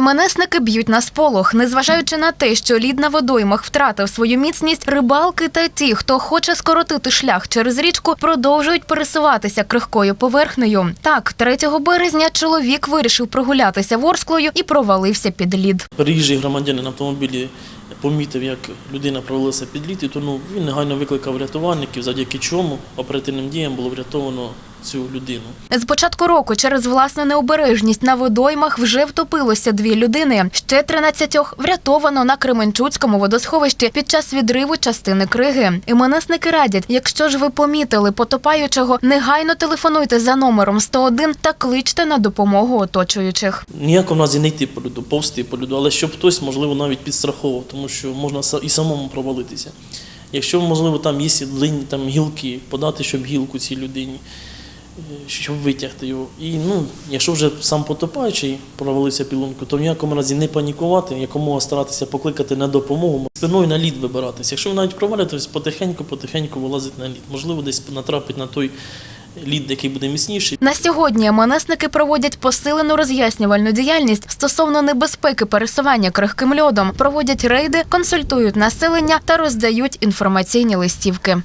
МНСники б'ють на сполох, незважаючи на те, що лід на водоймах втратив свою міцність, рибалки та ті, хто хоче скоротити шлях через річку, продовжують пересуватися крихкою поверхнею. Так, 3 березня чоловік вирішив прогулятися Ворсклою і провалився під лід. Приїжджий громадянин автомобілі помітив, як людина провалилася під лід, і тому він негайно викликав рятувальників, завдяки чому оперативним діям було врятовано цю людину. З початку року через власну необережність на водоймах вже втопилося дві людини. Ще 13 врятовано на Кременчуцькому водосховищі під час відриву частини криги. Іменесники радять, якщо ж ви помітили потопаючого, негайно телефонуйте за номером 101 та кличте на допомогу оточуючих. Ніякого в нас і не йти по льоду, повсти по льоду, але щоб хтось, можливо, навіть підстраховував, тому що можна і самому провалитися. Якщо, можливо, там є длинні там, гілки, подати, щоб гілку цій людині, щоб витягти його. І ну, якщо вже сам потопаючий провалився під лунку, то в ніякому разі не панікувати, якомога старатися покликати на допомогу, спиною на лід вибиратися. Якщо ви навіть провалитесь, потихеньку-потихеньку вилазить на лід. Можливо, десь натрапить на той лід, який буде міцніший. На сьогодні МНСники проводять посилену роз'яснювальну діяльність стосовно небезпеки пересування крихким льодом, проводять рейди, консультують населення та роздають інформаційні листівки.